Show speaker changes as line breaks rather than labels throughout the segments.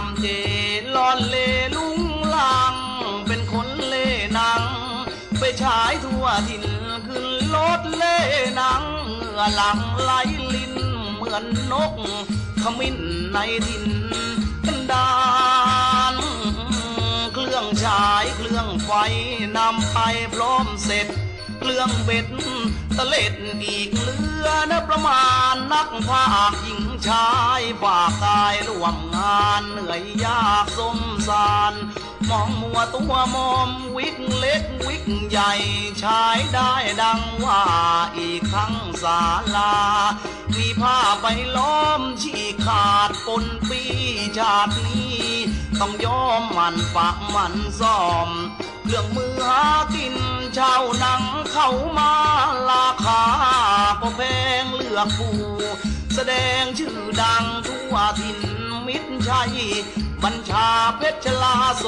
ำเจลอนเลลุงลัง เป็นคนเล่นัง ไปฉายทั่วถิ่นขึ้นรถเล่นังเหงื่อหลังไหลลิ้นเหมือนนก ขมิ้นในดินกันดานเครื่องฉายเครื่องไฟนำไปพร้อมเสร็จ เรื่องเบ็ดตะเล็ดอีกเลือนะประมาณนักภาคหญิงชายฝากกายร่วมงานเหนื่อยยากสมสารมองมัวตัวมอมวิกเล็กวิกใหญ่ชายได้ดังว่าอีกครั้งศาลา มีผ้าไปล้อมฉีขาดปนปีชาตินี้ ต้องยอมมันปะหมันซ่อม เครื่องมือหากินชา เขามาราคาก็แพงเลือกผู้แสดงชื่อดังทั่วถิ่นมิตรชัย บัญชาเพชรลาโส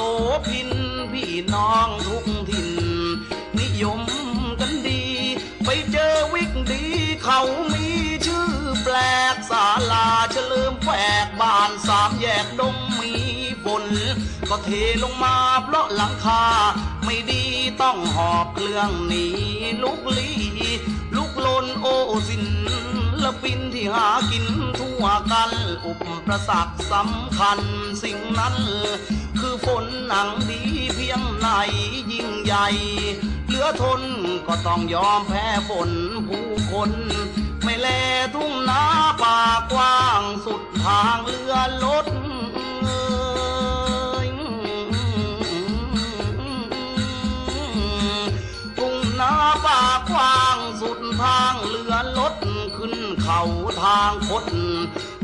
พิน พี่น้องทุกถิ่นนิยมกันดี ไปเจอวิกดีเขามีชื่อแปลกศาลาเฉลิมแฝกบ้านสามแยกดงมี ฝนก็เทลงมาเพราะหลังคา ไม่ดีต้องหอบเครื่องหนีลุกลีลุกลนโอสินละปินที่หากินทั่วกันอุปประสักสำคัญสิ่งนั้น คือฝนหนังดีเพียงไหนยิ่งใหญ่ เหลือทนก็ต้องยอมแพ้ฝนผู้คนไม่แลทุ่งนาป่ากว้างสุดทางเรือรถ ทางคด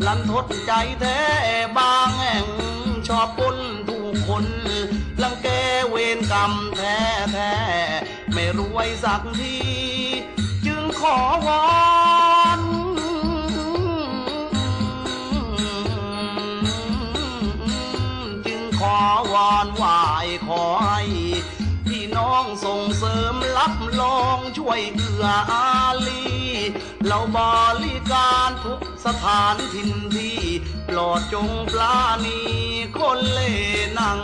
ลันทดใจแท้บางแห่งชอบปนทุกคนลังแกเวรกรรมแท้แท้ไม่รวยสักที จึงขอวอนจึงขอวอนไหวายขอให้พี่น้องส่งเสริมรับรองช่วยเอื้ออาลี เราบริการทุกสถานทินที่ปลอดจงปลานีคนเล่หนัง